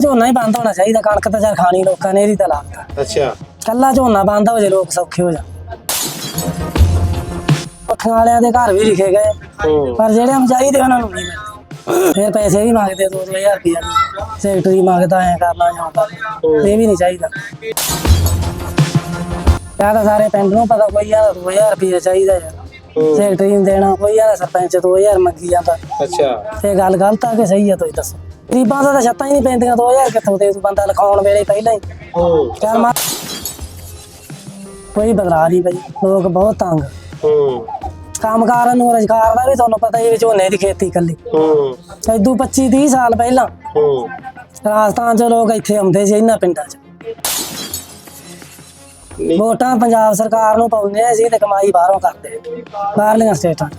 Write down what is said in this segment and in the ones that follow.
ਝੋਨਾ ਹੀ ਬੰਦ ਹੋਣਾ ਚਾਹੀਦਾ ਕਣਕ ਤਾਂ ਚੱਲ ਖਾਣੀ ਲੋਕਾਂ ਨੇ ਇਹਦੀ ਤਾਂ ਲਾਗਤ ਅੱਛਾ। ਕੱਲਾ ਝੋਨਾ ਬੰਦ ਹੋ ਜੇ ਲੋਕ ਸੌਖੇ ਹੋ ਜਾਣ। ਪੱਖਾਂ ਵਾਲਿਆਂ ਦੇ ਘਰ ਵੀ ਲਿਖੇ ਗਏ। ਪਰ ਜਿਹੜੇ ਹਮ ਚਾਹੀਦੇ ਉਹਨਾਂ ਨੂੰ ਨਹੀਂ ਮਿਲਦੇ। ਫਿਰ ਪੈਸੇ ਵੀ ਮੰਗਦੇ 2000 ਰੁਪਇਆ ਵੀ। ਸੈਕਟਰੀ ਮੰਗਦਾ ਐ ਕਰਨਾ ਜਾਂ ਕਰਨਾ ਇਹ ਵੀ ਨਹੀਂ ਚਾਹੀਦਾ। ਯਾਰ ਤਾਂ ਸਾਰੇ ਪਿੰਡ ਨੂੰ ਪਤਾ ਕੋਈ ਯਾਰ 2000 ਰੁਪਇਆ ਚਾਹੀਦਾ ਯਾਰ। ਸੈਕਟਰੀ ਨੂੰ ਦੇਣਾ ਕੋਈ ਯਾਰ ਸਰਪੰਚ 2000 ਮੰਗੀ ਜਾਂਦਾ। ਅੱਛਾ। ਇਹ ਗੱਲ ਗਲਤ ਆ ਕਿ ਸਹੀ ਆ ਤੁਸੀਂ ਦੱਸੋ। ਗਰੀਬਾਂ ਦਾ ਤਾਂ ਛੱਤਾਂ ਹੀ ਨਹੀਂ ਪੈਂਦੀਆਂ 2000 ਕਿੱਥੋਂ ਦੇ ਬੰਦਾ ਲਿਖਾਉਣ ਵੇਲੇ ਪਹਿਲਾਂ ਹੀ। ਹੂੰ। ਚੱਲ ਮਾ ਕੋਈ ਬਦਲਾ ਨਹੀਂ ਬਈ ਲੋਕ ਬਹੁਤ ਤੰਗ। ਹੂੰ। ਕੰਮਕਾਰਾਂ ਨੂੰ ਰੁਜ਼ਗਾਰ ਦਾ ਵੀ ਤੁਹਾਨੂੰ ਪਤਾ ਹੀ ਹੈ ਝੋਨੇ ਦੀ ਖੇਤੀ ਕੱਲੀ ਹੂੰ। ਇਦੋਂ 25 30 ਸਾਲ ਪਹਿਲਾਂ ਹੂੰ। ਰਾਜਸਥਾਨ ਚ ਲੋਕ ਇੱਥੇ ਆਉਂਦੇ ਸੀ ਇਹਨਾਂ ਪਿੰਡਾਂ 'ਚ। ਵੋਟਾਂ ਪੰਜਾਬ ਸਰਕਾਰ ਨੂੰ ਪਾਉਂਦੇ ਸੀ ਤੇ ਕਮਾਈ ਬਾਹਰੋਂ ਕਰਦੇ ਬਾਹਰਲੀਆਂ ਸਟੇਟਾਂ 'ਚ।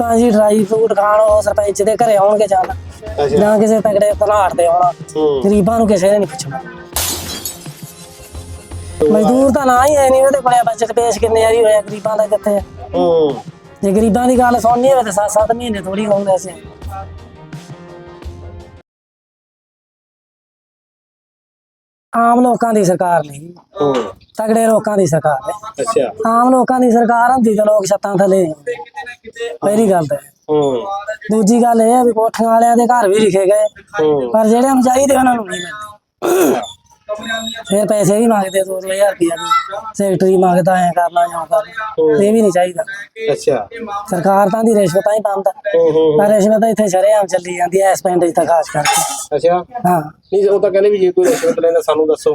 ਤਾਂ ਜੀ ਡਰਾਈ ਫਰੂਟ ਖਾਣ ਉਹ ਸਰਪੰਚ ਦੇ ਘਰੇ ਆਉਣਗੇ ਜਾਣਾ ਜਾਂ ਕਿਸੇ ਤਗੜੇ ਭਲਾਟ ਦੇ ਆਉਣਾ। ਗਰੀਬਾਂ ਨੂੰ ਕਿਸੇ ਨੇ ਨਹੀਂ ਪੁੱਛਣਾ। ਮਜ਼ਦੂਰ ਤਾਂ ਨਾ ਹੀ ਹੈ ਨਹੀਂ ਉਹਦੇ ਕੋਲੇ ਬਜਟ ਪੇਸ਼ ਕਿੰਨੇ ਵਾਰੀ ਹੋਇਆ ਗਰੀਬਾਂ ਦਾ ਕਿੱਥੇ ਜੇ ਗਰੀਬਾਂ ਦੀ ਗੱਲ ਸੁਣਨੀ ਹੋਵੇ ਤਾਂ 7-7 ਮਹੀਨੇ ਥੋੜੀ ਹੋਣਗੇ ਅਸੀਂ। ਆਮ ਲੋਕਾਂ ਦੀ ਸਰਕਾਰ ਨਹੀਂ ਹੂੰ ਤਗੜੇ ਲੋਕਾਂ ਦੀ ਸਰਕਾਰ ਹੈ ਅੱਛਾ। ਆਮ ਲੋਕਾਂ ਦੀ ਸਰਕਾਰ ਹੁੰਦੀ ਤਾਂ ਲੋਕ ਛੱਤਾਂ ਥੱਲੇ ਪਹਿਲੀ ਗੱਲ ਤਾਂ। ਹੂੰ ਦੂਜੀ ਗੱਲ ਇਹ ਹੈ ਵੀ ਕੋਠੀਆਂ ਵਾਲਿਆਂ ਦੇ ਘਰ ਵੀ ਲਿਖੇ ਗਏ। ਪਰ ਜਿਹੜੇ ਹਮ ਚਾਹੀਦੇ ਉਹਨਾਂ ਨੂੰ ਨਹੀਂ ਮਿਲਦੇ। ਫਿਰ ਪੈਸੇ ਵੀ ਮੰਗਦੇ 2000 ਰੁਪਇਆ ਵੀ। ਸੈਕਟਰੀ ਮੰਗਦਾ ਐ ਕਰਨਾ ਜਾਂ ਕਰਨਾ। ਇਹ ਵੀ ਨਹੀਂ ਚਾਹੀਦਾ। ਅੱਛਾ। ਸਰਕਾਰ ਤਾਂ ਦੀ ਰਿਸ਼ਵਤਾਂ ਹੀ ਹੂੰ ਪਰ ਰਿਸ਼ਵਤ ਇੱਥੇ ਸ਼ਰੇਆਮ ਚੱਲੀ ਜਾਂਦੀ ਐ ਇਸ ਪਿੰਡ 'ਚ ਤਾਂ ਖਾਸ ਕਰਕੇ। ਅੱਛਾ। ਹਾਂ। ਨਹੀਂ ਉਹ ਤਾਂ ਕਹਿੰਦੇ ਵੀ ਜੇ ਕੋਈ ਰਿਸ਼ਵਤ ਲੈਂਦਾ ਸਾਨੂੰ ਦੱਸੋ।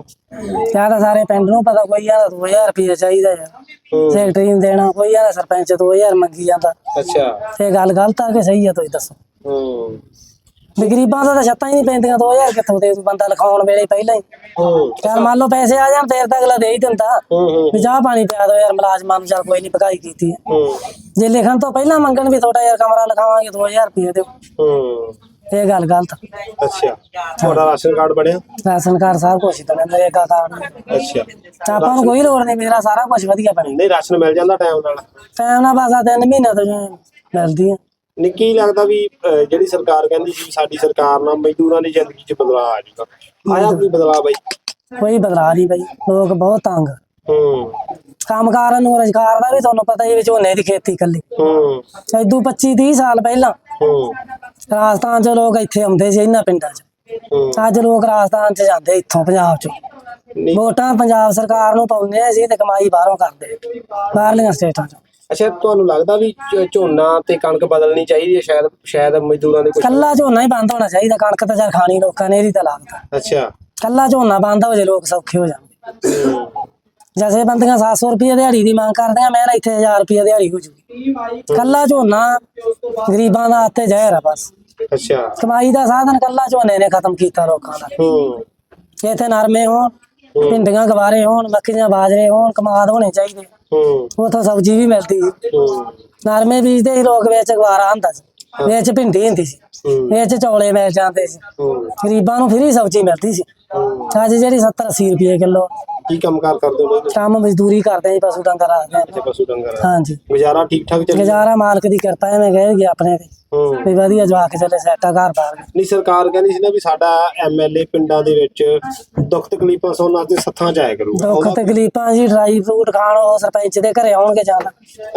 ਕਿਆ ਤਾਂ ਸਾਰੇ ਪਿੰਡ ਨੂੰ ਪਤਾ ਕੋਈ ਯਾਰ 2000 ਰੁਪਇਆ ਚਾਹੀਦਾ ਯਾਰ। ਸੈਕਟਰੀ ਨੂੰ ਦੇਣਾ ਕੋਈ ਯਾਰ ਸਰਪੰਚ 2000 ਮੰਗੀ ਜਾਂਦਾ। ਅੱਛਾ। ਇਹ ਗੱਲ ਗਲਤ ਆ ਕਿ ਸਹੀ ਆ ਤੁਸੀਂ ਦੱਸੋ। ਹੂੰ ਵੀ ਗਰੀਬਾਂ ਦਾ ਤਾਂ ਛੱਤਾਂ ਹੀ ਨਹੀਂ ਪੈਂਦੀਆਂ 2000 ਕਿੱਥੋਂ ਦੇ ਦੂ ਬੰਦਾ ਲਿਖਾਉਣ ਵੇਲੇ ਪਹਿਲਾਂ ਹੀ। ਚੱਲ ਮੰਨ ਲਓ ਪੈਸੇ ਆ ਜਾਣ ਫੇਰ ਤਾਂ ਅਗਲਾ ਦੇ ਹੀ ਦਿੰਦਾ। ਵੀ ਚਾਹ ਪਾਣੀ ਪਿਆ ਦੋ ਯਾਰ ਮੁਲਾਜ਼ਮਾਂ ਨੂੰ ਚੱਲ ਕੋਈ ਨਹੀਂ ਭਗਾਈ ਕੀਤੀ ਜੇ ਲਿਖਣ ਤੋਂ ਪਹਿਲਾਂ ਮੰਗਣ ਵੀ ਤੁਹਾਡਾ ਯਾਰ ਕਮਰਾ ਲਿਖਾਵਾਂਗੇ 2000 ਰੁਪਏ ਦਿਓ। ਹੂੰ। ਇਹ ਗੱਲ ਗਲਤ। ਅੱਛਾ। ਤੁਹਾਡਾ ਰਾਸ਼ਨ ਕਾਰਡ ਬਣਿਆ? ਰਾਸ਼ਨ ਕਾਰਡ ਸਭ ਕੁਝ ਤਾਂ ਨਰੇਗਾ ਕਾਰਡ ਅੱਛਾ। ਤਾਂ ਆਪਾਂ ਨੂੰ ਕੋਈ ਲੋੜ ਨਹੀਂ ਮੇਰਾ ਸਾਰਾ ਕੁਝ ਵਧੀਆ ਬਣਿਆ। ਨਹੀਂ ਰਾਸ਼ਨ ਮਿਲ ਜਾਂਦਾ ਟਾਈਮ ਨਾਲ? ਟਾਈਮ ਨਾਲ ਬਸ ਆ ਤਿੰਨ ਮਹੀਨੇ ਤੋਂ ਮਿਲਦੀ ਆ। ਨਹੀਂ ਕੀ ਲੱਗਦਾ ਵੀ ਅਹ, ਜਿਹੜੀ ਸਰਕਾਰ ਕਹਿੰਦੀ ਸੀ ਵੀ ਸਾਡੀ ਸਰਕਾਰ ਨਾਲ ਮਜ਼ਦੂਰਾਂ ਦੀ ਜ਼ਿੰਦਗੀ 'ਚ ਬਦਲਾਅ ਆ ਜਾਊਗਾ। ਆਇਆ ਕੋਈ ਬਦਲਾਅ ਬਾਈ? ਕੋਈ ਬਦਲਾ ਨਹੀਂ ਬਈ ਲੋਕ ਬਹੁਤ ਤੰਗ। ਹੂੰ। ਕੰਮਕਾਰਾਂ ਨੂੰ ਰੁਜ਼ਗਾਰ ਦਾ ਵੀ ਤੁਹਾਨੂੰ ਪਤਾ ਹੀ ਵੀ ਝੋਨੇ ਦੀ ਖੇਤੀ ਕੱਲੀ ਹੂੰ। ਇਦੋਂ 25 30 ਸਾਲ ਪਹਿਲਾਂ ਹੂੰ। ਰਾਜਸਥਾਨ ਚ ਲੋਕ ਇੱਥੇ ਆਉਂਦੇ ਸੀ ਇਹਨਾਂ ਪਿੰਡਾਂ 'ਚ। ਹੂੰ। ਅੱਜ ਲੋਕ ਰਾਜਸਥਾਨ ਚ ਜਾਂਦੇ ਇੱਥੋਂ ਪੰਜਾਬ 'ਚ। ਨਹੀਂ। ਵੋਟਾਂ ਪੰਜਾਬ ਸਰਕਾਰ ਨੂੰ ਪਾਉਂਦੇ ਸੀ ਤੇ ਕਮਾਈ ਬਾਹਰੋਂ ਕਰਦੇ ਬਾਹਰਲੀਆਂ ਸਟੇਟਾਂ 'ਚ। ਅੱਛਾ ਤੁਹਾਨੂੰ ਲੱਗਦਾ ਵੀ ਝ- ਝੋਨਾ ਤੇ ਕਣਕ ਬਦਲਣੀ ਚਾਹੀਦੀ ਹੈ ਸ਼ਾਇਦ ਸ਼ਾਇਦ ਮਜ਼ਦੂਰਾਂ ਦੇ ਕੁਝ ਕੱਲਾ ਝੋਨਾ ਹੀ ਬੰਦ ਹੋਣਾ ਚਾਹੀਦਾ ਕਣਕ ਤਾਂ ਚੱਲ ਖਾਣੀ ਲੋਕਾਂ ਨੇ ਇਹਦੀ ਤਾਂ ਲਾਗਤ ਅੱਛਾ। ਕੱਲਾ ਝੋਨਾ ਬੰਦ ਹੋ ਜੇ ਲੋਕ ਸੌਖੇ ਹੋ ਜਾਣਗੇ। ਹੂੰ ਜੈਸੇ ਬੰਦੀਆਂ 700 ਰੁਪਏ ਦਿਹਾੜੀ ਦੀ ਮੰਗ ਕਰਦੇ ਆ ਮੈਂ ਨਾ ਇੱਥੇ 1000 ਰੁਪਏ ਦਿਹਾੜੀ ਹੋ ਜੂਗੀ। ਕੱਲਾ ਝੋਨਾ ਗਰੀਬਾਂ ਦਾ ਹੱਥੇ ਜ਼ਹਿਰ ਆ ਬਸ। ਅੱਛਾ। ਕਮਾਈ ਦਾ ਸਾਧਨ ਕੱਲਾ ਝੋਨੇ ਨੇ ਖਤਮ ਕੀਤਾ ਲੋਕਾਂ ਦਾ। ਹੂੰ। ਇੱਥੇ ਨਰਮੇ ਹੋਣ ਭਿੰਡੀਆਂ ਗਵਾਰੇ ਹੋਣ ਮੱਕੀਆਂ ਬਾਜਰੇ ਹੋਣ ਕਮਾਦ ਹੋਣੇ ਚਾਹੀਦੇ। ਹੂੰ। ਉਥੋਂ ਸਬਜ਼ੀ ਵੀ ਮਿਲਦੀ। ਸੀ ਹੂੰ। ਨਰਮੇ ਬੀਜਦੇ ਸੀ ਲੋਕ ਵਿੱਚ ਗਵਾਰਾ ਹੁੰਦਾ ਸੀ। ਵਿੱਚ ਭਿੰਡੀ ਹੁੰਦੀ ਸੀ। ਹੂੰ। ਵਿੱਚ ਚੌਲੇ ਮਿਲ ਜਾਂਦੇ ਸੀ। ਹੂੰ। ਗਰੀਬਾਂ ਨੂੰ ਫਰੀ ਸਬਜ਼ੀ ਮਿਲਦੀ ਸੀ। ਹੂੰ। ਅੱਜ ਜਿਹੜੀ 70 80 ਰੁਪਏ ਕਿਲੋ ਕੀ ਕੰਮ ਕਾਰ ਕਰਦੇ ਹੋ ਬਾਈ? ਕੰਮ ਮਜ਼ਦੂਰੀ ਕਰਦੇ ਜੀ ਪਸ਼ੂ ਡੰਗਰ ਰੱਖਦੇ ਅੱਛਾ ਪਸ਼ੂ ਡੰਗਰ ਹਾਂਜੀ। ਗੁਜ਼ਾਰਾ ਠੀਕ ਠਾਕ ਚੱਲ ਗੁਜ਼ਾਰਾ ਮਾਲਕ ਦੀ ਕਿਰਪਾ ਐਵੇਂ ਗਏ ਗਿਆ ਆਪਣੇ ਤੇ। ਹੂੰ। ਵੀ ਵਧੀਆ ਜਵਾਕ ਚੱਲੇ ਸੈਟਾ ਘਰ ਬਾਹਰ। ਨਹੀਂ ਸਰਕਾਰ ਕਹਿੰਦੀ ਸੀ ਨਾ ਵੀ ਸਾਡਾ ਐਮਐਲਏ ਪਿੰਡਾਂ ਦੇ ਵਿੱਚ ਦੁੱਖ ਤਕਲੀਫਾਂ ਸੁਣਨ ਵਾਸਤੇ ਸੱਥਾਂ ਚ ਆਇਆ ਕਰੂਗਾ ਦੁੱਖ ਤਕਲੀਫਾਂ ਜੀ ਡਰਾਈ ਫਰੂਟ ਖਾਣ ਉਹ ਸਰਪੰਚ ਦੇ ਘਰੇ ਆਉਣਗੇ ਜਾਣਾ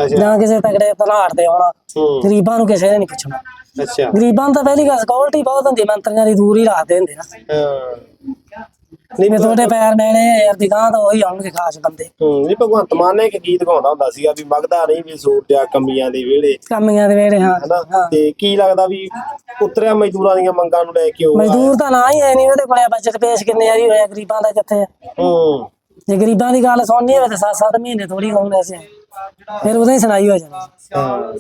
ਅੱਛਾ। ਜਾਂ ਕਿਸੇ ਤਗੜੇ ਭਲਾਟ ਦੇ ਆਉਣਾ। ਹੂੰ। ਗਰੀਬਾਂ ਨੂੰ ਕਿਸੇ ਨੇ ਨਹੀਂ ਪੁੱਛਣਾ। ਅੱਛਾ। ਗਰੀਬਾਂ ਨੂੰ ਤਾਂ ਪਹਿਲੀ ਗੱਲ ਸਕਿਉਰਟੀ ਬਹੁਤ ਹੁੰਦੀ ਮੰਤਰੀਆਂ ਦੀ ਦੂਰ ਹੀ ਰੱਖਦੇ ਹੁੰਦੇ ਨਾ ਹਾਂ। ਨਹੀਂ ਵੀ ਤੁਹਾਡੇ ਪੈਰ ਮੈਲੇ ਯਾਰ ਦੀ ਗਾਂ ਤਾਂ ਉਹੀ ਆਉਣਗੇ ਖਾਸ ਬੰਦੇ। ਹੂੰ ਨਹੀਂ ਭਗਵੰਤ ਮਾਨ ਨੇ ਇੱਕ ਗੀਤ ਗਾਉਂਦਾ ਹੁੰਦਾ ਸੀਗਾ ਵੀ ਮਗਦਾ ਨਹੀਂ ਵੀ ਸੂਰਜਾ ਕਮੀਆਂ ਦੇ ਵੇਲੇ ਕੰਮੀਆਂ ਦੇ ਵੇੜੇ ਹਾਂ ਹਨਾ ਤੇ ਕੀ ਲੱਗਦਾ ਵੀ ਉਤਰਿਆ ਮਜ਼ਦੂਰਾਂ ਦੀਆਂ ਮੰਗਾਂ ਨੂੰ ਲੈ ਕੇ ਉਹ ਮਜ਼ਦੂਰ ਤਾਂ ਨਾ ਹੀ ਹੈ ਨਹੀਂ ਉਹਦੇ ਕੋਲੇ ਬਜਟ ਪੇਸ਼ ਕਿੰਨੇ ਵਾਰੀ ਹੋਇਆ ਗਰੀਬਾਂ ਦਾ ਕਿੱਥੇ ਆ? ਹੂੰ। ਜੇ ਗਰੀਬਾਂ ਦੀ ਗੱਲ ਸੁਣਨੀ ਹੋਵੇ ਤਾਂ 7-7 ਮਹੀਨੇ ਥੋੜੀ ਹੋਣਗੇ ਅਸੀਂ ਫਿਰ ਉਹਦਾ ਹੀ ਸੁਣਾਈ ਹੋ ਜਾਣੀ। ਹਾਂ।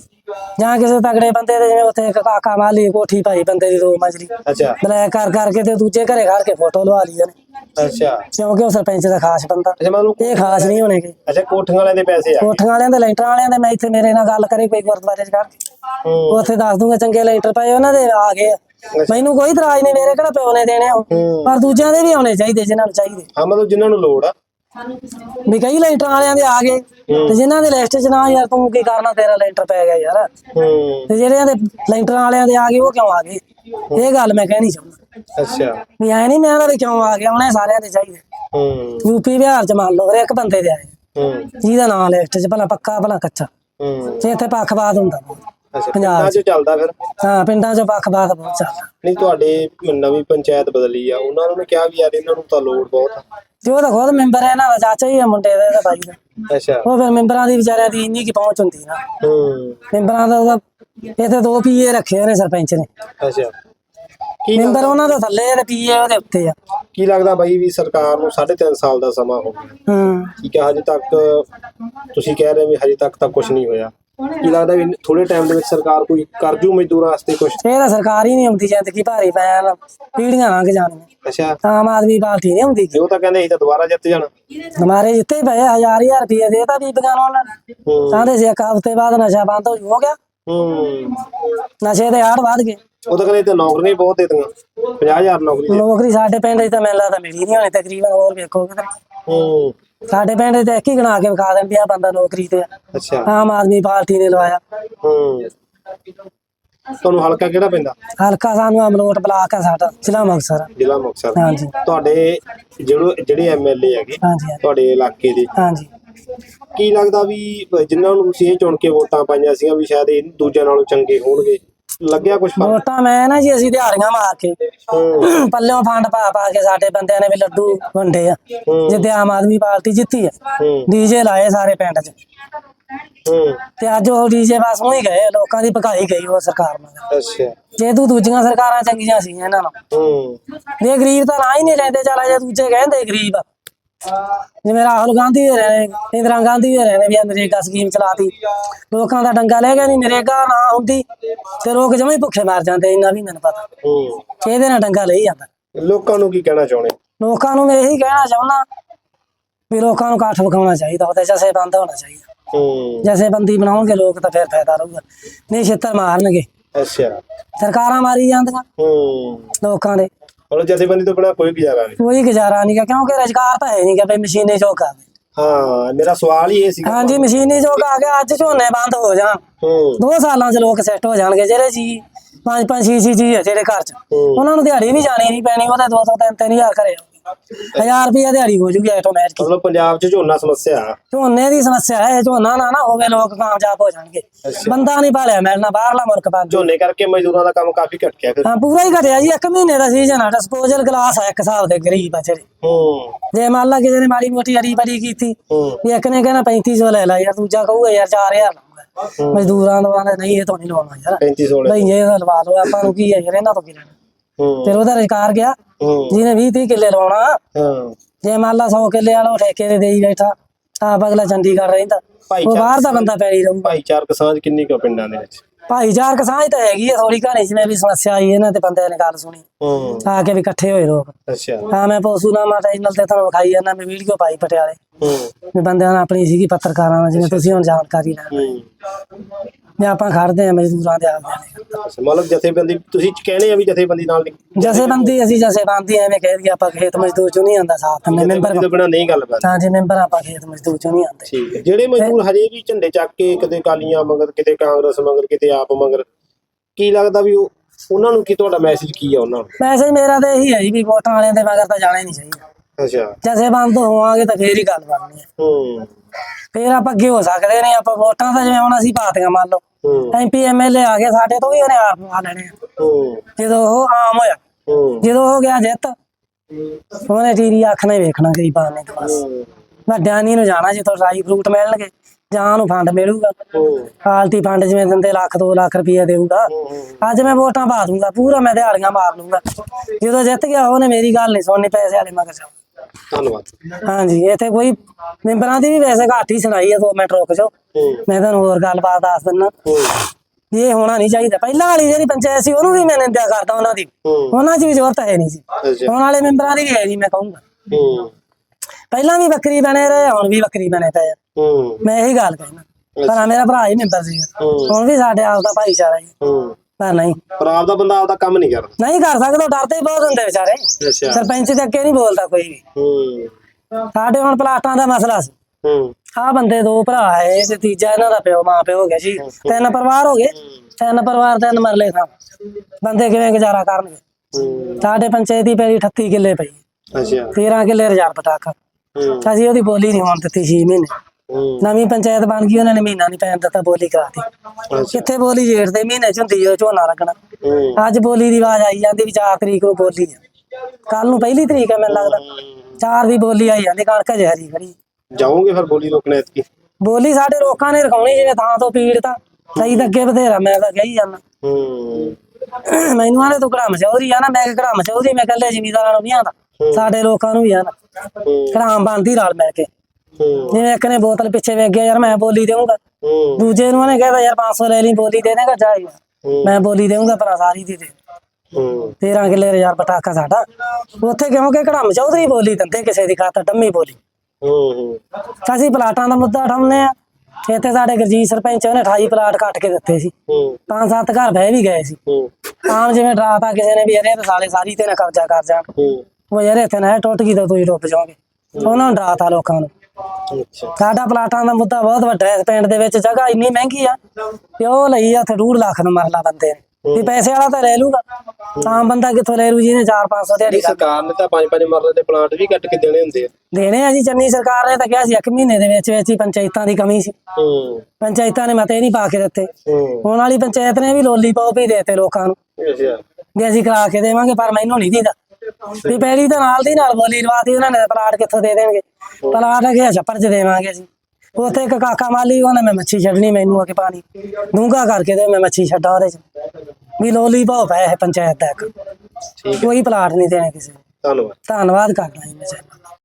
ਜਾਂ ਕਿਸੇ ਤਗੜੇ ਬੰਦੇ ਦੇ ਜਿਵੇਂ ਉੱਥੇ ਇੱਕ ਕਾਕਾ ਮਾਲੀ ਕੋਠੀ ਪਾਈ ਬੰਦੇ ਦੀ ਦੋ ਮੰਜਰੀ ਅੱਛਾ। ਬਲੈਕ ਕਰ ਕਰਕੇ ਤੇ ਦੂਜੇ ਘਰੇ ਖੜ ਕੇ ਫੋਟੋ ਲਵਾ ਲਈ ਉਹਨੇ। ਅੱਛਾ। ਕਿਉਂਕਿ ਉਹ ਸਰਪੰਚ ਦਾ ਖਾਸ ਬੰਦਾ। ਅੱਛਾ ਮਤਲਬ ਇਹ ਖਾਸ ਨਹੀਂ ਹੋਣਗੇ ਅੱਛਾ ਕੋਠੀਆਂ ਵਾਲਿਆਂ ਦੇ ਪੈਸੇ ਆ। ਕੋਠੀਆਂ ਵਾਲਿਆਂ ਦੇ ਲੈਂਟਰਾਂ ਵਾਲਿਆਂ ਦੇ ਮੈਂ ਇੱਥੇ ਮੇਰੇ ਨਾਲ ਗੱਲ ਕਰੀ ਕੋਈ ਗੁਰਦੁਆਰੇ ਚ ਕਰ ਹੂੰ। ਉੱਥੇ ਦੱਸ ਦੂੰਗਾ ਚੰਗੇ ਲੈਂਟਰ ਪਏ ਉਹਨਾਂ ਦੇ ਆ ਗਏ। ਮੈਨੂੰ ਕੋਈ ਇਤਰਾਜ਼ ਨਹੀਂ ਮੇਰੇ ਕਿਹੜਾ ਪਿਓ ਨੇ ਦੇਣੇ ਪਰ ਦੂਜਿਆਂ ਦੇ ਵੀ ਆਉਣੇ ਚਾਹੀਦੇ ਜਿਨ੍ਹਾਂ ਨੂੰ ਚਾਹੀਦੇ। ਹਾਂ ਮਤਲਬ ਜਿਨ੍ਹਾਂ ਨੂੰ ਲੋੜ ਆ। ਵੀ ਕਈ ਲੈਂਟਰਾਂ ਵਾਲਿਆਂ ਦੇ ਆ ਗਏ। ਤੇ ਜਿਨ੍ਹਾਂ ਦੇ ਲਿਸਟ 'ਚ ਨਾ ਯਾਰ ਤੂੰ ਕੀ ਕਰਨਾ ਤੇਰਾ ਲੈਂਟਰ ਪੈ ਗਿਆ ਯਾਰ। ਤੇ ਜਿਹੜਿਆਂ ਦੇ ਲੈਂਟਰਾਂ ਵਾਲਿਆਂ ਦੇ ਆ ਗਏ ਉਹ ਕਿਉਂ ਆ ਗਏ? ਇਹ ਗੱਲ ਮੈਂ ਕਹਿਣੀ ਚਾਹੁੰਦਾ। ਅੱਛਾ। ਵੀ ਐ ਨਹੀਂ ਮੈਂ ਉਹਨਾਂ ਦੇ ਕਿਉਂ ਆ ਗਿਆ ਉਹਨੇ ਸਾਰਿਆਂ ਦੇ ਚਾਹੀਦੇ। ਹੂੰ। ਯੂਪੀ ਬਿਹਾਰ ਚ ਮੰਨ ਲਓ ਹਰੇਕ ਬੰਦੇ ਦੇ ਆਏ ਹੂੰ। ਜਿਹਦਾ ਨਾਂ ਲਿਸਟ ਚ ਭਲਾ ਪੱਕਾ ਭਲਾ ਕੱਚਾ। ਹੂੰ। ਤੇ ਇੱਥੇ ਪੱਖਪਾਤ ਹੁੰਦਾ। ਅੱਛਾ ਪੰਜਾਬ 'ਚ। ਚੱਲਦਾ ਫਿਰ? ਹਾਂ ਪਿੰਡਾਂ ਚ ਪੱਖਪਾਤ ਬਹੁਤ ਚੱਲਦਾ। ਨਹੀਂ ਤੁਹਾਡੇ ਨਵੀਂ ਪੰਚਾਇਤ ਬਦਲੀ ਆ। ਉਹਨਾਂ ਨੂੰ ਕਿਹਾ ਵੀ ਯਾਰ ਇਹਨਾਂ ਨੂੰ ਤਾਂ ਲੋੜ ਬਹੁਤ ਆ। ਤੇ ਉਹ ਤਾਂ ਖੁਦ ਮੈਂਬਰ ਹੈ ਦਾ ਚਾਚਾ ਹੀ ਆ ਮੁੰਡੇ ਦਾ ਇਹਦਾ ਬਾਈ ਦਾ। ਅੱਛਾ। ਉਹ ਫਿਰ ਮੈਂਬਰਾਂ ਦੀ ਵਿਚਾਰਿਆਂ ਦੀ ਇੰਨੀ ਕੀ ਪਹੁੰਚ ਹੁੰਦੀ ਨਾ। ਹੂੰ। ਮੈਂਬਰਾਂ ਦਾ ਉਹਦਾ ਇੱਥੇ ਦੋ ਪੀਏ ਰੱਖੇ ਨੇ ਸਰਪੰਚ ਨੇ। ਅੱਛਾ। ਕੀ ਮੈਂਬਰ ਉਹਨਾਂ ਦੇ ਥੱਲੇ ਆ ਤੇ ਪੀਏ ਉਹਦੇ ਉੱਤੇ ਆ। ਕੀ ਲੱਗਦਾ ਬਾਈ ਵੀ ਸਰਕਾਰ ਨੂੰ 3.5 ਸਾਲ ਦਾ ਸਮਾਂ ਹੋ ਗਿਆ? ਹੂੰ। ਠੀਕ ਹੈ ਹਜੇ ਤੱਕ ਤੁਸੀਂ ਕਹਿ ਰਹੇ ਵੀ ਹਜੇ ਤੱਕ ਤਾਂ ਕੁਝ ਨਹੀਂ ਹੋਇਆ। ਕੀ ਲੱਗਦਾ ਵੀ ਥੋੜੇ ਟਾਈਮ ਦੇ ਵਿੱਚ ਸਰਕਾਰ ਕੋਈ ਕਰ ਜੂ ਮਜ਼ਦੂਰਾਂ ਵਾਸਤੇ ਕੁਝ ਇਹ ਤਾਂ ਸਰਕਾਰ ਹੀ ਨਹੀਂ ਆਉਂਦੀ ਜ਼ਿੰਦਗੀ ਭਾਰੀ ਪੈਣ ਪੀੜੀਆਂ ਲੰਘ ਜਾਣੀਆਂ ਅੱਛਾ। ਆਮ ਆਦਮੀ ਪਾਰਟੀ ਨਹੀਂ ਆਉਂਦੀ ਉਹ ਤਾਂ ਕਹਿੰਦੇ ਅਸੀਂ ਤਾਂ ਦੁਬਾਰਾ ਜਿੱਤ ਜਾਣਾ। ਹਮਾਰੇ ਜਿੱਤੇ ਹੀ ਪਏ ਹਜ਼ਾਰ ਹਜ਼ਾਰ ਰੁਪਏ ਦੇਤਾ ਬੀਬੀਆਂ ਨੂੰ ਉਹਨਾਂ ਨੇ। ਹੂੰ। ਕਹਿੰਦੇ ਸੀ ਇੱਕ ਹਫ਼ਤੇ ਬਾਅਦ ਨਸ਼ਾ ਬੰਦ ਹੋ ਜੂ ਹੋ ਗਿਆ। ਹੂੰ। ਨਸ਼ੇ ਦੇ ਆੜ ਵੱਧ ਗਏ। ਉਹ ਤਾਂ ਕਹਿੰਦੇ ਤੇ ਨੌਕਰੀਆਂ ਹੀ ਬਹੁਤ ਦੇ ਦਿੱਤੀਆਂ। 50000 ਨੌਕਰੀ ਦੇ। ਨੌਕਰੀ ਸਾਡੇ ਪਿੰਡ 'ਚ ਤਾਂ ਮੈਨੂੰ ਲੱਗਦਾ ਮਿਲੀ ਨਹੀਂ ਹੋਣੀ ਤਕਰੀਬਨ ਹੋਰ ਵੇਖੋ ਕਿਤੇ ਹੂੰ। ਸਾਡੇ ਪਿੰਡ 'ਚ ਤਾਂ ਇੱਕ ਹੀ ਗਣਾ ਕੇ ਵਿਖਾ ਵੀ ਆਹ ਬੰਦਾ ਨੌਕਰੀ ਤੇ। ਆ। ਅੱਛਾ। ਆਮ ਆਦਮੀ ਪਾਰਟੀ ਨੇ ਲਵਾਇਆ। ਹੂੰ। ਤੁਹਾਨੂੰ ਹਲਕਾ ਕਿਹੜਾ ਪੈਂਦਾ? ਹਲਕਾ ਸਾਨੂੰ ਅਮਲੋਟ ਬਲਾਕ ਆ ਸਾਡਾ ਜ਼ਿਲ੍ਹਾ ਮੁਕਤਸਰ। ਜ਼ਿਲ੍ਹਾ ਮੁਕਤਸਰ। ਹਾਂਜੀ। ਤੁਹਾਡੇ ਜਿਹੜੇ ਜਿਹੜੇ ਐਮਐਲਏ ਹੈਗੇ ਹਾਂਜੀ। ਤੁਹਾਡੇ ਇਲਾਕੇ ਦੇ। ਹਾਂਜੀ। ਕੀ ਲੱਗਦਾ ਵੀ ਜਿਨ੍ਹਾਂ ਨੂੰ ਤੁਸੀਂ ਇਹ ਚੁਣ ਕੇ ਵੋਟਾਂ ਪਾਈਆਂ ਸੀਗੀਆਂ ਵੀ ਸ਼ਾਇਦ ਇਹ ਦੂਜਿਆਂ ਨਾਲੋਂ ਚੰਗੇ ਹੋਣਗੇ? ਲੱਗਿਆ ਕੁਝ ਵੋਟਾਂ ਮੈਂ ਨਾ ਜੀ ਅਸੀਂ ਦਿਹਾੜੀਆਂ ਮਾਰ ਕੇ ਪੱਲਿਓਂ ਫੰਡ ਪਾ ਪਾ ਕੇ ਸਾਡੇ ਬੰਦਿਆਂ ਨੇ ਵੀ ਲੱਡੂ ਵੰਡੇ ਆ। ਜਿੱਦੇ ਆਮ ਆਦਮੀ ਪਾਰਟੀ ਜਿੱਤੀ ਆ। ਡੀਜੇ ਲਾਏ ਸਾਰੇ ਪਿੰਡ 'ਚ। ਤੇ ਅੱਜ ਉਹ ਡੀਜੇ ਬਸ ਉਹੀ ਗਏ ਲੋਕਾਂ ਦੀ ਭਕਾਈ ਗਈ ਉਹ ਸਰਕਾਰ ਨਾਲ। ਅੱਛਾ। ਜੇ ਤੂੰ ਦੂਜੀਆਂ ਸਰਕਾਰਾਂ ਚੰਗੀਆਂ ਸੀ ਇਹਨਾਂ ਨਾਲ। ਹੂੰ। ਇਹ ਗਰੀਬ ਤਾਂ ਨਾ ਹੀ ਨਹੀਂ ਲੈਂਦੇ ਚੱਲ ਜੇ ਦੂਜੇ ਕਹਿੰਦੇ ਗਰੀਬ ਆ। ਜਿਵੇਂ ਰਾਹੁਲ ਗਾਂਧੀ ਦੇ ਰਹੇ ਨੇ ਇੰਦਰਾ ਗਾਂਧੀ ਦੇ ਰਹੇ ਨੇ ਵੀ ਆਹ ਨਰੇਗਾ ਸਕੀਮ ਚਲਾਤੀ। ਲੋਕਾਂ ਦਾ ਡੰਗਾ ਲੈ ਗਿਆ ਨਹੀਂ ਨਰੇਗਾ ਨਾ ਹੁੰਦੀ ਤੇ ਲੋਕ ਜਮਾਂ ਹੀ ਭੁੱਖੇ ਮਰ ਜਾਂਦੇ ਇੰਨਾ ਵੀ ਮੈਨੂੰ ਪਤਾ। ਹੂੰ। ਇਹਦੇ ਨਾਲ ਡੰਗਾ ਲਈ ਜਾਂਦਾ? ਲੋਕਾਂ ਨੂੰ ਕੀ ਕਹਿਣਾ ਚਾਹੁੰਦੇ? ਲੋਕਾਂ ਨੂੰ ਮੈਂ ਇਹੀ ਕਹਿਣਾ ਚਾਹੁੰਦਾ ਵੀ ਲੋਕਾਂ ਨੂੰ ਇਕੱਠ ਵਿਖਾਉਣਾ ਚਾਹੀਦਾ ਉਹਦੇ ਜਸੇ ਬੰਦ ਹੋਣਾ ਚਾਹੀਦਾ। ਹੂੰ। ਜਸੇ ਬੰਦੀ ਬਣਾਉਣਗੇ ਲੋਕ ਤਾਂ ਫਿਰ ਫਾਇਦਾ ਰਹੂਗਾ। ਨਹੀਂ ਛਿੱਤਰ ਮਾਰਨਗੇ। ਅੱਛਾ। ਸਰਕਾਰਾਂ ਮਾਰੀ ਜਾਂਦੀਆਂ ਹੂੰ। ਲੋਕਾਂ ਦੇ। ਮਤਲਬ ਜਥੇਬੰਦੀ ਤੋਂ ਬਿਨਾਂ ਕੋਈ ਗੁਜ਼ਾਰਾ ਨਹੀਂ। ਕੋਈ ਗੁਜ਼ਾਰਾ ਨਹੀਂ ਗਾ ਕਿਉਂਕਿ ਰੁਜ਼ਗਾਰ ਤਾਂ ਹੈ ਨਹੀਂ ਕਿ ਬਈ ਮਸ਼ੀਨੀ ਚੋਕ ਆ ਗਏ ਹਾਂ ਮੇਰਾ ਸਵਾਲ ਹੀ ਇਹ ਸੀਗਾ। ਹਾਂਜੀ ਮਸ਼ੀਨੀ ਚੋਕ ਆ ਗਿਆ ਅੱਜ ਝੋਨੇ ਬੰਦ ਹੋ ਜਾਣ। ਹੂੰ। ਦੋ ਸਾਲਾਂ 'ਚ ਲੋਕ ਸੈੱਟ ਹੋ ਜਾਣਗੇ ਜਿਹੜੇ ਜੀ ਪੰਜ ਪੰਜ ਛੇ ਛੇ ਜੀ ਆ ਜਿਹੜੇ ਘਰ 'ਚ। ਹੂੰ। ਉਹਨਾਂ ਨੂੰ ਦਿਹਾੜੀ ਵੀ ਜਾਣੀ ਨਹੀਂ ਪੈਣੀ ਉਹਦੇ ਦੋ ਦੋ ਤਿੰਨ ਤਿੰਨ ਹਜ਼ਾਰ ਘਰੇ ਹਜ਼ਾਰ ਰੁਪਇਆ ਦਿਹਾੜੀ ਹੋ ਜੂਗੀ ਆਟੋਮੈਟਿਕ ਮਤਲਬ ਪੰਜਾਬ 'ਚ ਝੋਨਾ ਸਮੱਸਿਆ ਆ। ਝੋਨੇ ਦੀ ਸਮੱਸਿਆ ਹੈ ਝੋਨਾ ਨਾ ਨਾ ਹੋਵੇ ਲੋਕ ਕਾਮਯਾਬ ਹੋ ਜਾਣਗੇ। ਬੰਦਾ ਨਹੀਂ ਭਾਲਿਆ ਮਿਲਣਾ ਬਾਹਰਲਾ ਮੁਲਕ ਬੰਦ ਝੋਨੇ ਕਰਕੇ ਮਜ਼ਦੂਰਾਂ ਦਾ ਕੰਮ ਕਾਫੀ ਘਟ ਗਿਆ ਫਿਰ। ਹਾਂ ਪੂਰਾ ਹੀ ਘਟਿਆ ਜੀ ਇੱਕ ਮਹੀਨੇ ਦਾ ਸੀਜ਼ਨ ਆ ਡਿਸਪੋਜ਼ਲ ਗਲਾਸ ਆ ਇੱਕ ਹਿਸਾਬ ਦੇ ਗਰੀਬ ਆ ਜਿਹੜੇ। ਹੂੰ। ਜੇ ਮੰਨ ਲਾ ਕਿਸੇ ਨੇ ਮਾੜੀ ਮੋਟੀ ਅੜੀ ਬੜੀ ਕੀਤੀ ਹੂੰ। ਵੀ ਇੱਕ ਨੇ ਕਹਿਣਾ 3500 ਲੈ ਲੈ ਯਾਰ ਦੂਜਾ ਕਹੂਗਾ ਯਾਰ 4000 ਲਵਾਂਗਾ ਮਜ਼ਦੂਰਾਂ ਦਾ ਨਹੀਂ ਇਹ ਤੋਂ ਨਹੀਂ ਲਵਾਉਣਾ ਯਾਰ। 35 16 ਬਈ ਇਹ ਤਾਂ ਲਵਾ ਲਓ ਆਪਾਂ ਨੂੰ ਕੀ ਹੈ ਯਾਰ ਇਹਨਾਂ ਤੋਂ ਕੀ ਲੈਣਾ? ਫਿਰ ਉਹਦਾ ਰੁਜ਼ਗਾਰ ਗਿਆ। ਜਿਹਨੇ 20 30 ਕਿੱਲੇ ਲਵਾਉਣਾ ਹਾਂ। ਜੇ ਮੰਨ ਲਾ 100 ਕਿੱਲੇ ਵਾਲਾ ਉਹ ਠੇਕੇ ਤੇ ਦੇਈ ਬੈਠਾ ਆਪ ਅਗਲਾ ਚੰਡੀਗੜ੍ਹ ਰਹਿੰਦਾ। ਉਹ ਬਾਹਰ ਦਾ ਬੰਦਾ ਪੈਰੀ ਰਹੂ ਭਾਈਚਾਰਕ ਸਾਂਝ ਕਿੰਨੀ ਕੁ ਆ ਪਿੰਡਾਂ ਦੇ ਵਿੱਚ? ਭਾਈਚਾਰਕ ਸਾਂਝ ਤਾਂ ਹੈਗੀ ਹੈ ਥੋੜੀ ਕਹਾਣੀ ਜਿਵੇਂ ਵੀ ਸਮੱਸਿਆ ਆਈ ਇਹਨਾਂ ਤੇ ਬੰਦਿਆਂ ਨੇ ਗੱਲ ਸੁਣੀ। ਹੂੰ। ਆ ਕੇ ਵੀ ਇਕੱਠੇ ਹੋਏ ਲੋਕ। ਅੱਛਾ। ਹਾਂ ਮੈਂ ਪੋਸੂਨਾਮਾ ਚੈਨਲ ਤੇ ਤੁਹਾਨੂੰ ਵਿਖਾਈ ਜਾਂਦਾ ਮੈਂ ਵੀਡੀਓ ਪਾਈ ਪਟਿਆਲੇ। ਵੀ ਬੰਦਿਆਂ ਨਾਲ ਆਪਣੀ ਸੀਗੀ ਪੱਤਰਕਾਰਾਂ ਨਾਲ ਜਿਵੇਂ ਤੁਸੀਂ ਹੁਣ ਜਾਣਕਾਰੀ ਲੈ ਹੂੰ। ਵੀ ਆਪਾਂ ਖੜਦੇ ਆ ਮਜ਼ਦੂਰਾਂ ਦੇ ਆਪਦੇ ਅੱਛਾ, ਮਤਲਬ ਜਥੇਬੰਦੀ ਤੁਸੀਂ ਕਹਿੰਦੇ ਆ ਵੀ ਜਥੇਬੰਦੀ ਨਾਲ ਨਹੀਂ ਜਥੇਬੰਦੀ ਅਸੀਂ ਜਥੇਬੰਦੀ ਐਵੇਂ ਕਹਿ ਦਈਏ ਆਪਾਂ ਖੇਤ ਮਜ਼ਦੂਰ ਚੋਂ ਨਹੀਂ ਆਉਂਦਾ ਸਾਥ। ਨੇ ਮੈਂਬਰ ਜਥੇਬੰਦੀ ਤੋਂ ਬਿਨਾਂ ਨਹੀਂ ਗੱਲ ਬਾਤ। ਹਾਂ ਜੀ ਮੈਂਬਰ ਆਪਾਂ ਖੇਤ ਮਜ਼ਦੂਰ ਚੋਂ ਨਹੀਂ ਆਉਂਦੇ। ਠੀਕ ਹੈ ਜਿਹੜੇ ਮਜ਼ਦੂਰ ਹਜੇ ਵੀ ਝੰਡੇ ਚੱਕ ਕੇ ਕਿਤੇ ਕਾਲੀਆਂ ਮਗਰ ਕਿਤੇ ਕਾਂਗਰਸ ਮਗਰ ਕਿਤੇ ਆਪ ਮਗਰ ਕੀ ਲੱਗਦਾ ਵੀ ਉਹ ਉਹਨਾਂ ਨੂੰ ਕੀ ਤੁਹਾਡਾ ਮੈਸੇਜ ਕੀ ਆ ਉਹਨਾਂ ਨੂੰ? ਵੈਸੇ ਮੇਰਾ ਤਾਂ ਇਹੀ ਹੈ ਜੀ ਵੀ ਵੋਟਾਂ ਵਾਲਿਆਂ ਦੇ ਮਗਰ ਤਾਂ ਜਾਣਾ ਹੀ ਨਹੀਂ ਚਾਹੀਦਾ। ਅੱਛਾ। ਜਥੇਬੰਦ ਹੋਵਾਂਗੇ ਤਾਂ ਫੇਰ ਹੀ ਗੱਲ ਬਣਨੀ ਹੈ ਹੂੰ। ਫੇਰ ਆਪਾਂ ਅੱਗੇ ਹੋ ਸਕਦੇ ਨੇ ਆਪਾਂ ਵੋਟਾਂ ਤਾਂ ਜਿਵੇਂ ਹੁਣ ਅਸੀਂ ਪਾਤੀਆਂ ਮੰਨ ਲਓ। ਹੂੰ। ਐਮਪੀ ਐਮਐਲਏ ਆ ਗਏ ਸਾਡੇ ਤੋਂ ਵੀ ਉਹਨੇ ਆਪ ਆ ਲੈਣੇ ਆ। ਹੂੰ। ਜਦੋਂ ਉਹ ਆਮ ਹੋਇਆ ਹੂੰ। ਜਦੋਂ ਹੋ ਗਿਆ ਜਿੱਤ ਉਹਨੇ ਟੀਰੀ ਅੱਖ ਨਹੀਂ ਵੇਖਣਾ ਗਰੀਬਾਂ ਨੇ ਤਾਂ ਬਸ। ਹੂੰ, ਵੱਡਿਆਂ ਨਹੀਂ ਨੂੰ ਜਾਣਾ ਜਿੱਥੋਂ ਡਰਾਈ ਫਰੂਟ ਮਿਲਣਗੇ ਜਾਂ ਨੂੰ ਫੰਡ ਮਿਲੂਗਾ। ਹੂੰ। ਹਾਲਤੀ ਫੰਡ ਜਿਵੇਂ ਦਿੰਦੇ ਲੱਖ 2 ਲੱਖ ਰੁਪਏ ਦੇਊਗਾ। ਅੱਜ ਮੈਂ ਵੋਟਾਂ ਪਾ ਦੂੰਗਾ ਪੂਰਾ ਮੈਂ ਦਿਹਾੜੀਆਂ ਮਾਰ ਲੂੰਗਾ ਜਦੋਂ ਜਿੱਤ ਗਿਆ ਉਹਨੇ ਮੇਰੀ ਗੱਲ ਨਹੀਂ ਸੁਣਨੀ ਪੈਸੇ ਵਾਲੇ ਮਗਰ ਜਾਓ ਧੰਨਵਾਦ। ਹਾਂਜੀ ਇੱਥੇ ਕੋਈ ਮੈਂਬਰਾਂ ਦੀ ਵੀ ਵੈਸੇ ਘੱਟ ਹੀ ਸੁਣਾਈ ਹੈ ਦੋ ਮਿੰਟ ਰੁਕ ਜਾਓ ਮੈਂ ਤੁਹਾਨੂੰ ਹੋਰ ਗੱਲਬਾਤ ਦੱਸ ਵੀ ਇਹ ਹੋਣਾ ਨਹੀਂ ਚਾਹੀਦਾ। ਪਹਿਲਾਂ ਵਾਲੀ ਜਿਹੜੀ ਪੰਚਾਇਤ ਸੀ ਉਹਨੂੰ ਵੀ ਮੈਂ ਨਿੰਦਿਆ ਕਰਦਾ ਉਹਨਾਂ ਦੀ। ਉਹਨਾਂ 'ਚ ਵੀ ਜ਼ਰੂਰਤ ਹੈ ਨਹੀਂ ਸੀ। ਹੁਣ ਵਾਲੇ ਮੈਂਬਰਾਂ ਦੀ ਵੀ ਹੈ ਨਹੀਂ ਮੈਂ ਕਹੂੰਗਾ। ਪਹਿਲਾਂ ਵੀ ਬੱਕਰੀ ਬਣੇ ਰਹੇ ਹੁਣ ਵੀ ਬੱਕਰੀ ਬਣੇ ਪਏ ਆ। ਮੈਂ ਇਹੀ ਗੱਲ ਕਹਿਣਾ। ਪਰ ਮੇਰਾ ਭਰਾ ਹੀ ਮੈਂਬਰ ਸੀ ਹੁਣ ਵੀ ਸਾਡੇ ਆਪ ਦਾ ਭਾਈਚਾਰਾ ਹੂੰ। ਪਰ ਨਹੀਂ। ਪਰ ਆਪਦਾ ਬੰਦਾ ਆਪਦਾ ਕੰਮ ਨਹੀਂ ਕਰਦਾ। ਨਹੀਂ ਕਰ ਸਕਦੇ ਡਰਦੇ ਹੀ ਬਹੁਤ ਹੁੰਦੇ ਵਿਚਾਰੇ। ਅੱਛਾ। ਸਰਪੰਚ ਦੇ ਅੱਗੇ ਨਹੀਂ ਬੋਲਦਾ ਕੋਈ ਵੀ। ਹੂੰ। ਸਾਡੇ ਹੁਣ ਪਲਾਟਾਂ ਦਾ ਮਸਲਾ ਸੀ। ਹੂੰ। ਆਹ ਬੰਦੇ ਦੋ ਭਰਾ ਹੈ ਤੇ ਤੀਜਾ ਇਹਨਾਂ ਦਾ ਪਿਓ ਮਾਂ ਪਿਓ ਹੋ ਗਿਆ ਜੀ। ਤਿੰਨ ਪਰਿਵਾਰ ਹੋ ਗਏ। ਤਿੰਨ ਪਰਿਵਾਰ ਤਿੰਨ ਮਰਲੇ ਥਾਂ। ਬੰਦੇ ਕਿਵੇਂ ਗੁਜ਼ਾਰਾ ਕਰਨਗੇ? ਸਾਡੇ ਪੰਚਾਇਤੀ ਪੈਰੀ 38 ਕਿੱਲੇ ਪਈ। ਅੱਛਾ। 13 ਕਿੱਲੇ ਰਿਜ਼ਰਵ ਪਟਾਕਾ। ਹੂੰ। ਅਸੀਂ ਉਹਦੀ ਬੋਲੀ ਨਹੀਂ ਹੋਣ ਦਿੱਤੀ 6 ਮਹੀਨੇ। ਨਵੀਂ ਪੰਚਾਇਤ ਬਣ ਗਈ ਉਹਨਾਂ ਨੇ ਮਹੀਨਾ ਨਹੀਂ ਪੈਣ ਦਿੱਤਾ ਬੋਲੀ ਕਰਾਤੀ ਕਿੱਥੇ ਬੋਲੀ ਜੇਠ ਦੇ ਮਹੀਨੇ ਚ ਹੁੰਦੀ ਜਦੋਂ ਝੋਨਾ ਲੱਗਣਾ। ਹੂੰ। ਅੱਜ ਬੋਲੀ ਦੀ ਆਵਾਜ਼ ਆਈ ਜਾਂਦੀ ਵੀ 4 ਤਰੀਕ ਨੂੰ ਬੋਲੀ ਆ। ਕੱਲ ਨੂੰ ਪਹਿਲੀ ਤਰੀਕ ਹੈ ਮੈਨੂੰ ਲੱਗਦਾ। 4 ਦੀ ਬੋਲੀ ਆਈ ਜਾਂਦੀ ਕਣਕ ਹਜੇ ਹਰੀ ਖੜੀ ਜਾਓਗੇ ਫਿਰ ਬੋਲੀ ਰੋਕਣਾ ਇਤਕੀ ਬੋਲੀ ਸਾਡੇ ਲੋਕਾਂ ਨੇ ਰਖਾਉਣੀ ਜਿਵੇਂ ਥਾਂ ਤੋਂ ਪੀੜ ਤਾਂ ਸਹੀ ਤਾਂ ਅੱਗੇ ਬਥੇਰਾ ਮੈਂ ਤਾਂ ਕਹੀ ਜਾਂਦਾ। ਹੂੰ। ਮੈਨੂੰ ਆਲੇ ਤੋਂ ਘੜਾਮ ਚੌਧਰੀ ਆ ਨਾ ਮੈਂ ਘੜਾਮ ਚੌਧਰੀ ਮੈਂ ਕੱਲੇ ਜ਼ਿਮੀਦਾਰਾਂ ਨੂੰ ਨਹੀਂ ਆਂਦਾ ਸਾਡੇ ਲੋਕਾਂ ਨੂੰ ਵੀ ਆ ਨਾ ਹੂੰ। ਘੜਾਮ ਬੰਦੀ ਰਲ ਮਿਲ ਕੇ। ਹੂੰ ਜਿਵੇਂ ਇੱਕ ਨੇ ਬੋਤਲ ਪਿੱਛੇ ਵੇਖ ਗਿਆ ਯਾਰ ਮੈਂ ਬੋਲੀ ਦੇਵਾਂਗਾ ਹੂੰ। ਦੂਜੇ ਨੂੰ ਉਹਨੇ ਕਹਿੰਦਾ ਯਾਰ 500 ਲੈ ਲਈ ਬੋਲੀ ਦੇ ਦੇਗਾ ਜਾ ਯਾਰ। ਮੈਂ ਬੋਲੀ ਦੇਵਾਂਗਾ ਭਰਾ ਸਾਰੀ ਦੀ ਦੇ। ਹੂੰ। 13 ਕਿੱਲੇ ਰਿਜ਼ਰਵ ਪਟਾਕਾ ਸਾਡਾ। ਉੱਥੇ ਕਿਉਂਕਿ ਘੜਾਮ ਚੌਧਰੀ ਬੋਲੀ ਦਿੰਦੇ ਕਿਸੇ ਦੀ ਖਾਤਰ ਡੰਮੀ ਬੋਲੀ। ਹੂੰ ਅਸੀਂ ਪਲਾਟਾਂ ਦਾ ਮੁੱਦਾ ਉਠਾਉਂਦੇ ਆ ਇੱਥੇ ਸਾਡੇ ਗਰਜੀਤ ਸਰਪੰਚ ਉਹਨੇ 28 ਪਲਾਟ ਕੱਟ ਕੇ ਦਿੱਤੇ ਸੀ। ਪੰਜ ਸੱਤ ਘਰ ਬਹਿ ਵੀ ਗਏ ਸੀ। ਆਮ ਜਿਵੇਂ ਡਰਾਤਾ ਕਿਸੇ ਨੇ ਵੀ ਯਾਰ ਇਹ ਤਾਂ ਸਾਲੇ ਸਾਰੀ ਤੇ ਨਾ ਕਬਜ਼ਾ ਕਰ ਜਾਣ। ਉਹ ਯਾਰ ਇੱਥੇ ਨਾ ਟੁੱਟ ਗਈ ਤਾਂ ਤੁਸੀਂ ਡੁੱਬ ਜਾਓਗੇ। ਉਹਨਾਂ ਨੂੰ ਡਰਾਤਾ ਲੋਕਾਂ ਨੂੰ। ਸਾਡਾ ਪਲਾਟਾਂ ਦਾ ਮੁੱਦਾ ਬਹੁਤ ਵੱਡਾ ਹੈ ਇਸ ਪਿੰਡ ਦੇ ਵਿੱਚ ਜਗ੍ਹਾ ਇੰਨੀ ਮਹਿੰਗੀ ਆ ਕਿ ਉਹ ਲਈ ਆ ਉੱਥੇ 2 ਲੱਖ ਨੂੰ ਮਰਲਾ ਬੰਦੇ ਨੇ। ਵੀ ਪੈਸੇ ਵਾਲਾ ਤਾਂ ਲੈ ਲੂਗਾ। ਆਮ ਬੰਦਾ ਕਿੱਥੋਂ ਲੈ ਲੂ ਜਿਹਨੇ 4-500 ਦਿਹਾੜੀ ਕਰ ਸਰਕਾਰ ਨੇ ਤਾਂ ਪੰਜ ਪੰਜ ਮਰਲੇ ਦੇ ਪਲਾਂਟ ਵੀ ਕੱਟ ਕੇ ਦੇਣੇ ਹੁੰਦੇ ਆ। ਦੇਣੇ ਆ ਜੀ ਚੰਨੀ ਸਰਕਾਰ ਨੇ ਤਾਂ ਕਿਹਾ ਸੀ ਇੱਕ ਮਹੀਨੇ ਦੇ ਵਿੱਚ ਵਿੱਚ ਹੀ ਪੰਚਾਇਤਾਂ ਦੀ ਕਮੀ ਸੀ। ਹੂੰ। ਪੰਚਾਇਤਾਂ ਨੇ ਮਤੇ ਨਹੀਂ ਪਾ ਕੇ ਦਿੱਤੇ। ਹੂੰ। ਹੁਣ ਵਾਲੀ ਪੰਚਾਇਤ ਨੇ ਵੀ ਲੋਲੀ ਪੌਪ ਹੀ ਦੇਤੇ ਲੋਕਾਂ ਨੂੰ। ਵੀ ਅਸੀਂ ਕਰਾ ਕੇ ਦੇਵਾਂਗੇ ਪਰ ਮੈਨੂੰ ਨਹੀਂ ਦਿੰਦਾ। ਵੀ ਪਹਿਲੀ ਤਾਂ ਨਾਲ ਦੀ ਨਾਲ ਬੋਲੀ ਰਵਾਤੀ ਉਹਨਾਂ ਨੇ ਪਲਾਟ ਕਿੱਥੋਂ ਦੇ ਦੇਣਗੇ? ਪਲਾਟ ਅਗੇ ਛੱਪੜ ਚ ਦੇਵਾਂਗੇ ਅਸੀਂ। ਉੱਥੇ ਇੱਕ ਕਾਕਾ ਮਾਲੀ ਉਹਨੇ ਮੈਂ ਮੱਛੀ ਛੱਡਣੀ ਮੈਨੂੰ ਆ ਕੇ ਪਾਣੀ। ਡੂੰਘਾ ਕਰਕੇ ਦੇ ਮੈਂ ਮੱਛੀ ਛੱਡਾਂ ਉਹਦੇ ਚ। ਵੀ ਲੋਲੀ ਭਾਉ ਪੈ ਹੈ ਪੰਚਾਇਤ ਦਾ ਇੱਕ। ਕੋਈ ਪਲਾਟ ਨਹੀਂ ਦੇਣੇ ਕਿਸੇ ਨੂੰ। ਧੰਨਵਾਦ। ਧੰਨਵਾਦ ਕਰਦਾ ਜੀ ਮੈਂ